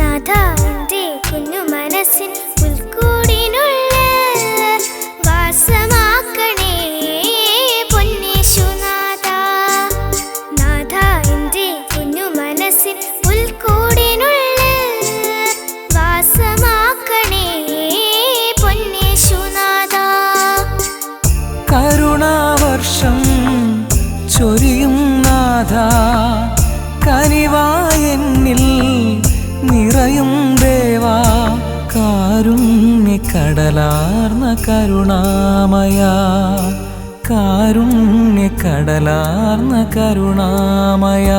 നാഥ എന്റെ കുഞ്ഞു മനസ്സിൽ. ദേവാ കാരുണ്യ കടലാർന്ന കരുണാമയ. കാരുണ്യ കടലാർന്ന കരുണാമയ.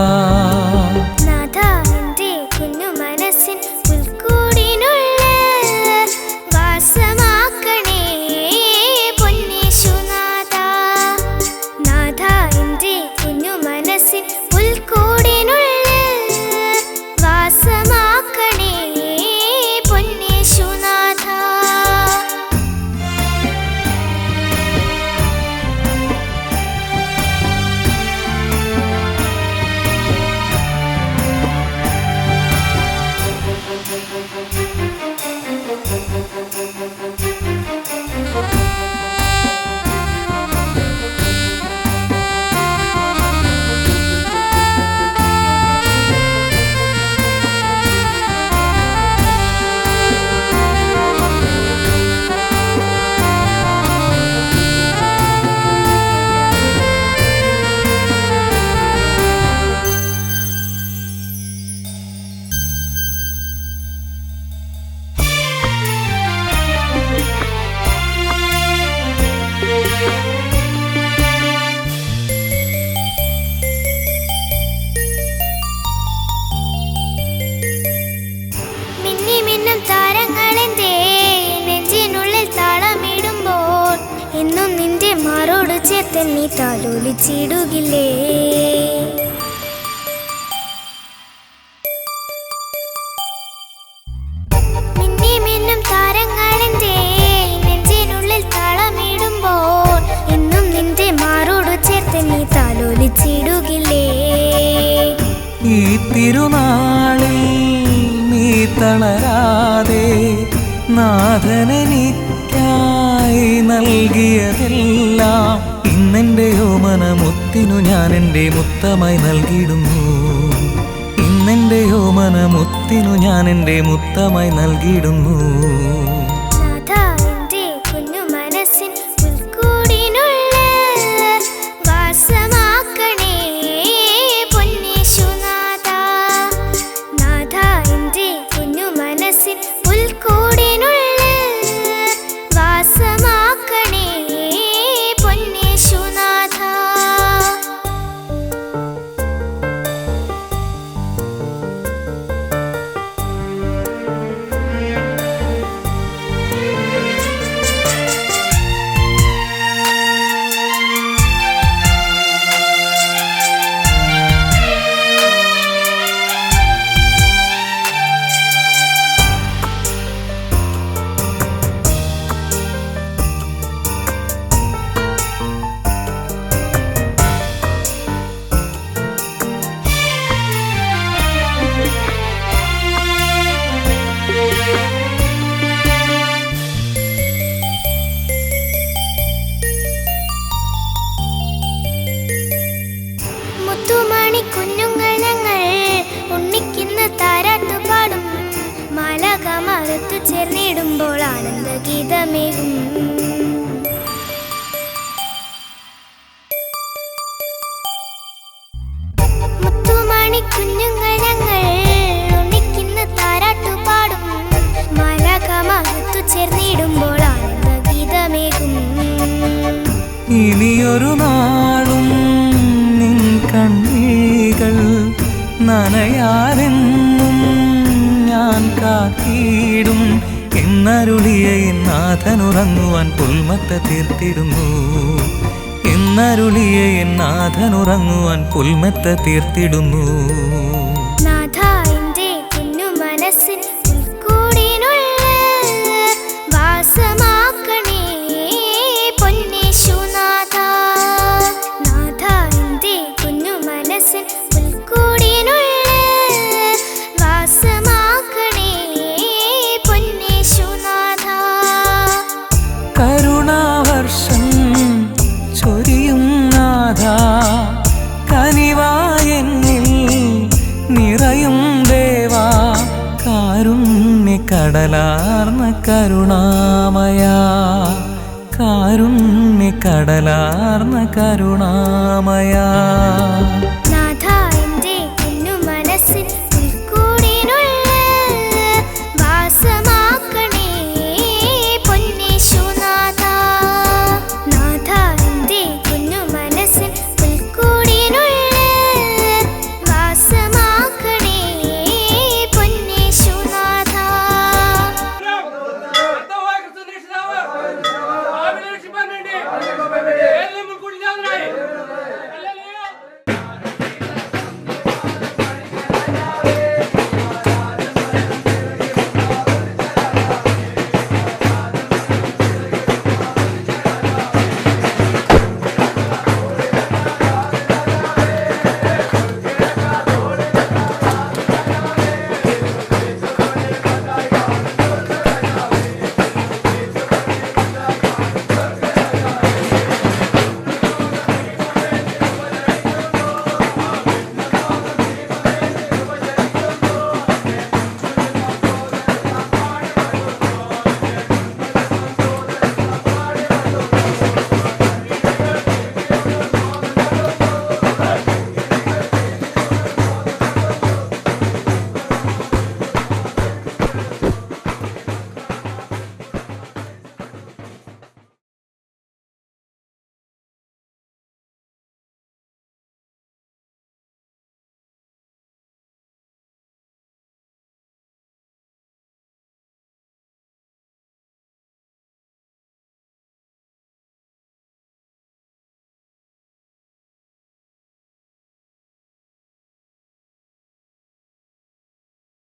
നീ താലോലിച്ചിടുകില്ലേ? ഈ നീ തളരാതെ നാഥനെനിക്കായി നൽകിയതെല്ലാം ഇന്നെന്റെ ഓമനമുത്തിനു ഞാൻ എന്റെ മുത്തമായി നൽകിയിടുന്നു. ഇന്നെന്റെ ഓമനമുത്തിനു ഞാൻ എന്റെ മുത്തമായി നൽകിയിടുന്നു. മാലക ചെറിയിടുമ്പോൾ ആനന്ദ ആനന്ദഗീതമേകും. ഇനിയൊരു നാളും എന്നരുളിയ നാഥനുറങ്ങുവാൻ പുൽമത്ത തീർത്തിടുന്നു. എന്നരുളിയ നാഥനുറങ്ങുവാൻ പുൽമത്ത തീർത്തിടുന്നു. കടലാർന്ന കരുണാമയ കാരുണ്യ കടലാർന്ന കരുണാമയ.